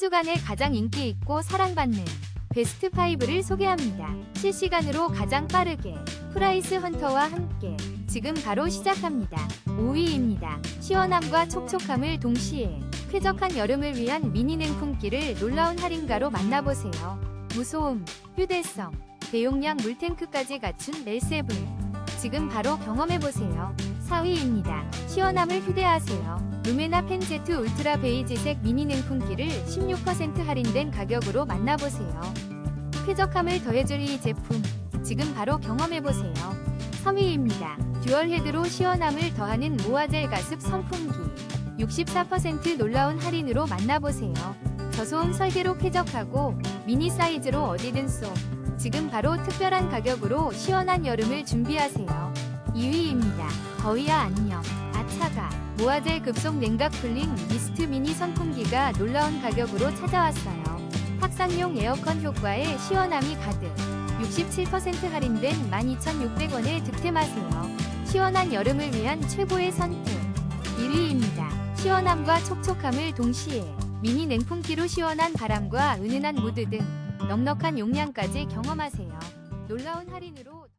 주간에 가장 인기 있고 사랑받는 베스트 5를 소개합니다. 실시간으로 가장 빠르게 프라이스 헌터와 함께 지금 바로 시작합니다. 5위입니다. 시원함과 촉촉함을 동시에 쾌적한 여름을 위한 미니 냉풍기를 놀라운 할인가로 만나보세요. 무소음, 휴대성, 대용량 물탱크까지 갖춘 멜세븐. 지금 바로 경험해보세요. 4위입니다. 시원함을 휴대하세요. 루메나 펜제트 울트라 베이지색 미니 냉풍기를 16% 할인된 가격으로 만나보세요. 쾌적함을 더해줄 이 제품. 지금 바로 경험해보세요. 3위입니다. 듀얼 헤드로 시원함을 더하는 모아젤 가습 선풍기. 64% 놀라운 할인으로 만나보세요. 저소음 설계로 쾌적하고 미니 사이즈로 어디든 쏙. 지금 바로 특별한 가격으로 시원한 여름을 준비하세요. 2위입니다. 더위야 안녕. 아차가 모아젤 급속 냉각 쿨링 미스트 미니 선풍기가 놀라운 가격으로 찾아왔어요. 탁상용 에어컨 효과에 시원함이 가득. 67% 할인된 12,600원에 득템하세요. 시원한 여름을 위한 최고의 선택. 1위입니다. 시원함과 촉촉함을 동시에 미니 냉풍기로 시원한 바람과 은은한 무드 등 넉넉한 용량까지 경험하세요. 놀라운 할인으로